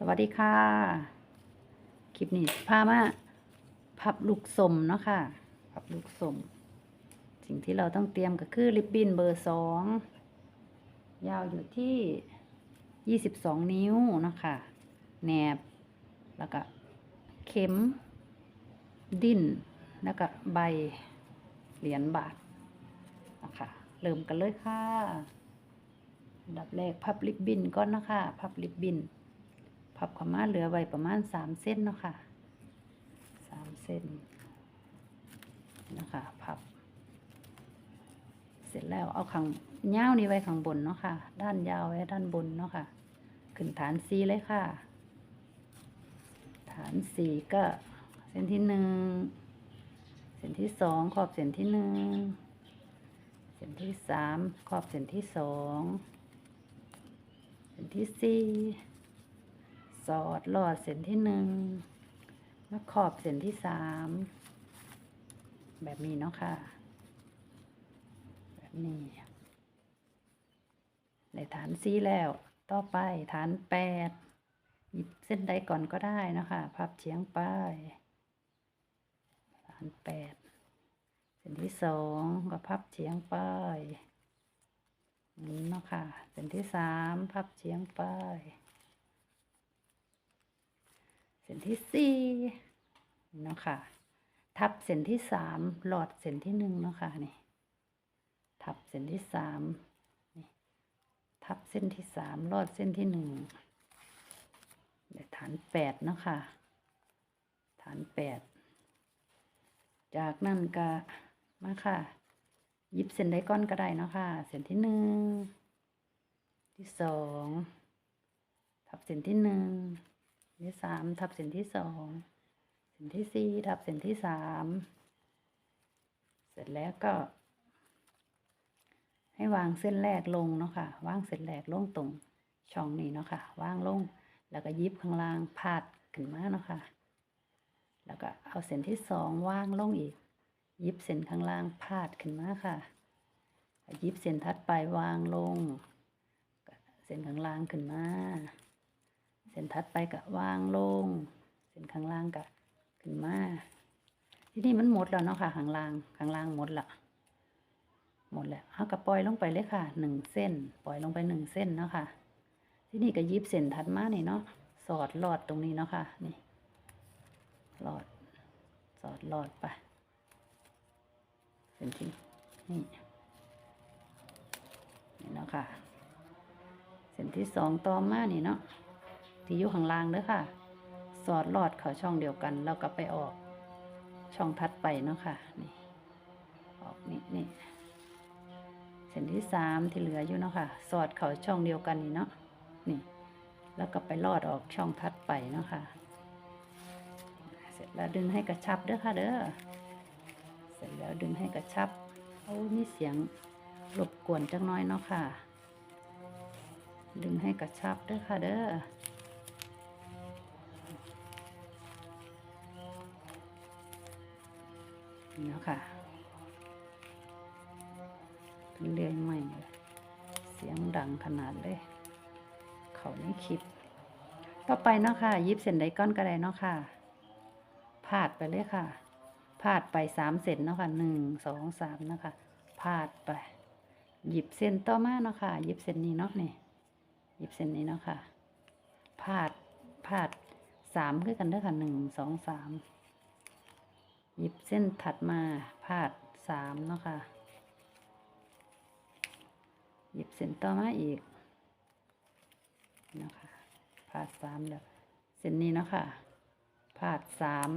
สวัสดีค่ะ คลิปนี้พามาพับลูกสมเนาะค่ะ พับลูกสม สิ่งที่เราต้องเตรียมก็คือริบบิ้นเบอร์สองยาวอยู่ที่22นิ้วเนาะคะแหนบ แล้วก็เข็ม ดิ้น แล้วก็ใบเหรียญบาทนะคะเริ่มกันเลยค่ะดับแรกพับริบบิ้นก่อนนะคะ พับริบบิ้น พับขาวมาเหลือไว้ประมาณสามเส้นเนาะค่ะสามเส้นนะคะพับ เสร็จแล้วเอาข้างยาวนี้ไว้ข้างบนเนาะค่ะ ด้านยาวไว้ด้านบนเนาะค่ะ ขึ้นฐานสีเลยค่ะ ฐานสี่ก็เส้นที่หนึ่งเส้นที่สองขอบเส้นที่หนึ่งเส้นที่สามขอบเส้นที่สองเส้นที่สี่ สอดหลอดเส้นที่หนึ่งแล้วขอบเส้นที่สามแบบนี้เนาะค่ะ แบบนี้ในฐานซีแล้ว ต่อไปฐานแปดหยิบเส้นใดก่อนก็ได้เนาะคะพับเฉียงไปฐานแปดเส้นที่สองก็พับเฉียงไปนี้เนาะค่ะ เส้นที่สามพับเฉียงไป ส้นที่สี่เนาะค่ะ ทับเส้นที่สามหลอดเส้นที่หนึ่งเนาะค่ะนี่ ทับเส้นที่สามนี่ทับเส้นที่สามลอดเส้นที่หนึ่งเดี๋ยวฐานแปดเนาะค่ะ ฐานแปดจากนั้นก็มาค่ะ ยิบเส้นใดก้อนก็ได้เนาะค่ะ เส้นที่หนึ่งที่สองทับเส้นที่หนึ่ง ที่สามทับเส้นที่สองเส้นที่สี่ทับเส้นที่สามเสร็จแล้วก็ ให้วางเส้นแรกลงเนาะค่ะวางเส้นแรกลงตรงช่องนี้เนาะค่ะวางลงแล้วก็ยิบข้างล่างพาดขึ้นมาเนาะค่ะแล้วก็เอาเส้นที่สองวางลงอีก ยิบเส้นข้างล่างพาดขึ้นมาค่ะยิบเส้นทัดไปวางลง เส้นข้างล่างขึ้นมา ส้นทัดไปก็วางลง เส้นข้างล่างก็ขึ้นมาที่นี่มันหมดแล้วเนาะค่ะข้างล่างข้างล่างหมดละหมดแล้วเอากระปล่อยลงไปเลยค่ะหนึ่งเส้น ปล่อยลงไปหนึ่งเส้นเนาะค่ะ ที่นี่ก็ยิบเส้นถัดมานี่เนาะสอดหลอดตรงนี้เนาะค่ะนี่หลอดสอดหลอดไปเส้นที่นี่นี่เนาะค่ะ เส้นที่สองต่อมานี่เนาะ ที่อยู่ข้างล่างเด้อค่ะ สอดหลอดเขาช่องเดียวกัน แล้วก็ไปออกช่องทัดไปเนาะค่ะนี่ออกนี่นี่เส้นที่สามที่เหลืออยู่เนาะค่ะ สอดเขาช่องเดียวกันนี่เนาะนี่แล้วก็ไปลอดออกช่องทัดไปเนาะค่ะ เสร็จแล้วดึงให้กระชับเด้อค่ะเด้อ เสร็จแล้วดึงให้กระชับโอ้มีเสียงรบกวนจังน้อยเนาะค่ะ ดึงให้กระชับเด้อค่ะเด้อ นี่เนาะค่ะเรื่อยๆไม่เลยเสียงดังขนาดเลย เขาในคลิปต่อไปเนาะค่ะยิบเส้นใดก้อนก็ได้เนาะค่ะพาดไปเลยค่ะพาดไปสามเส้นเนาะค่ะหนึ่งสองสามนะคะพาดไป หยิบเส้นต่อมาเนาะค่ะหยิบเส้นนี้เนาะนี่หยิบเส้นนี้เนาะค่ะพาดพาดสามคือกันเด้อค่ะหนึ่งสองสาม หยิบเส้นถัดมาพาดสามเนาะค่ะ หยิบเส้นต่อมาอีกเนาะคะพาดสามแล้วเส้นนี้เนาะค่ะพาดสาม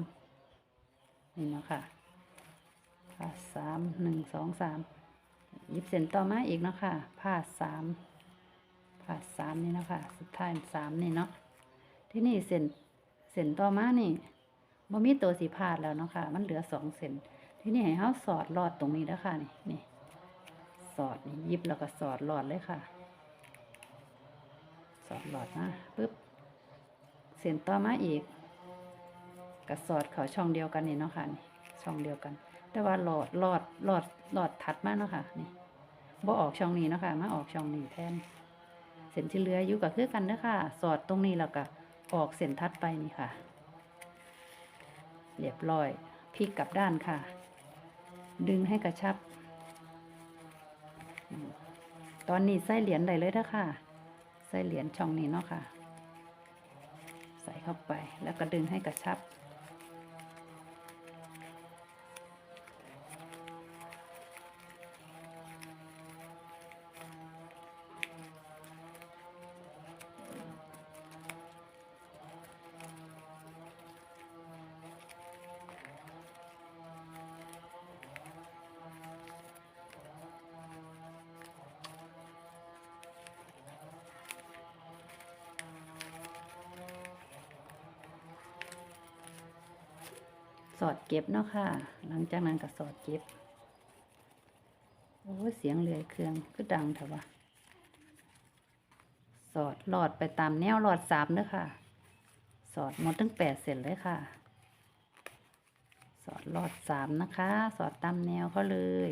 นี่เนาะค่ะพาดสามหนึ่งสองสามหยิบเส้นต่อมาอีกเนาะค่ะพาดสามพาดสามนี่เนาะค่ะสุดท้ายสามนี่เนาะที่นี่เส้นเส้นต่อมานี่ บ่มีตัวสีพาดแล้วเนาะค่ะ มันเหลือสองเส้นที่นี่ให้เฮาสอดรอดตรงนี้แล้วค่ะนี่นี่สอดนี่ยิบแล้วก็สอดหลอดเลยค่ะ สอดหลอดมาปุ๊บเส้นต่อมาอีกก็สอดเขาช่องเดียวกันนี่เนาะค่ะนี่ช่องเดียวกัน แต่ว่าหลอดหลอดหลอดหลอดถัดมาเนาะค่ะนี่บ่ออกช่องนี้เนาะค่ะมาออกช่องนี้แทน เส้นที่เหลืออยู่ก็คือกันเด้อค่ะ สอดตรงนี้แล้วก็ออกเส้นทัดไปนี่ค่ะ เรียบร้อยพลิกกลับด้านค่ะ ดึงให้กระชับ ตอนนี้ใส่เหรียญได้เลยนะค่ะ ใส่เหรียญช่องนี้เนาะค่ะ ใส่เข้าไปแล้วก็ดึงให้กระชับ สอดเก็บเนาะค่ะ หลังจากนั้นก็สอดเก็บ โอ้เสียงเรือยเครื่องก็ดังเถอะวะสอดหลอดไปตามแนวหลอดสามเด้อค่ะ สอดหมดทั้งแปดเสร็จเลยค่ะ สอดหลอดสามนะคะ สอดตามแนวเขาเลย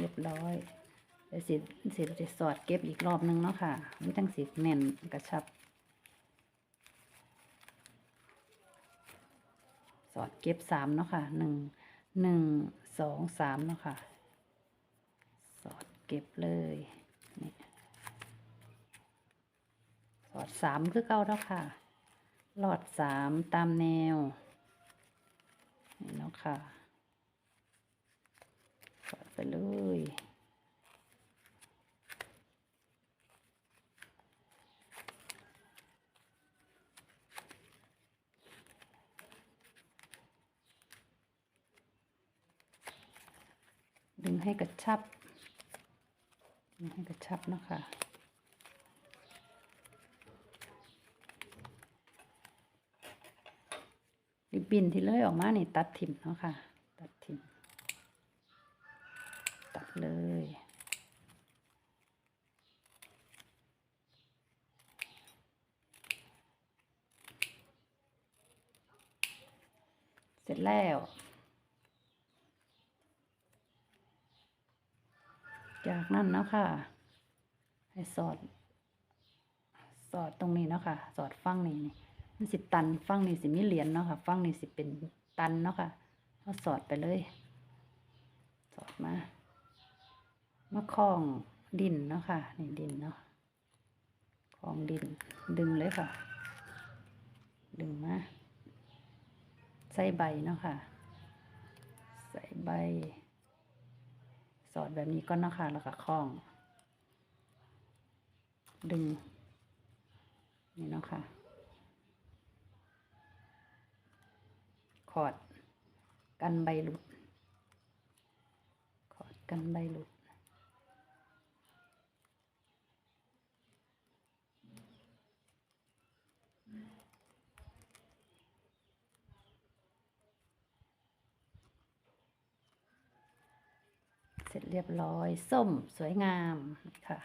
เรียบร้อยเดี๋ยวสิสิจะสอดเก็บอีกรอบนึงเนาะค่ะไม่ตั้งสิแน่นกระชับ สอดเก็บสามเนาะค่ะหนึ่งหนึ่งสองสามเนาะค่ะ สอดเก็บเลยนี่สอดสามคือเก้าแล้วค่ะหลอดสามตามแนวนี่เนาะค่ะ เลย ดึงให้กระชับ ดึงให้กระชับเนาะคะริบบินที่เล่ยออกมานี่ตัดถิ่มเนาะค่ะ ตัดถิ่ม ตัดเลย เส ร็จแล้ว จากนั้นเนาะค่ะ ให้สอด สอดตรงนี้เนาะค่ะ สอดฟังนี่นี่มันสิตันฟังนี่สิมีเหรียญเนาะค่ะ ฟังนี่สิเป็นตันเนาะค่ะเอาสอดไปเลย สอดมา มาคล้องดินเนาะค่ะ นี่ดินเนาะคล้องดิน ดึงเลยค่ะ ดึงมา ส่ใบเนาะค่ะ ใส่ใบ สอดแบบนี้ก็เนาะค่ะ แล้วก็คล้อง ดึง นี่เนาะค่ะขอดกันใบหลุดขอดกันใบหลุด เสร็จเรียบร้อย ส้มสวยงามค่ะ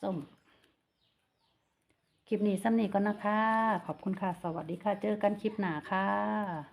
ส้ม คลิปนี้ซ้ำนี้ก็นะคะ ขอบคุณค่ะ สวัสดีค่ะ เจอกันคลิปหน้าค่ะ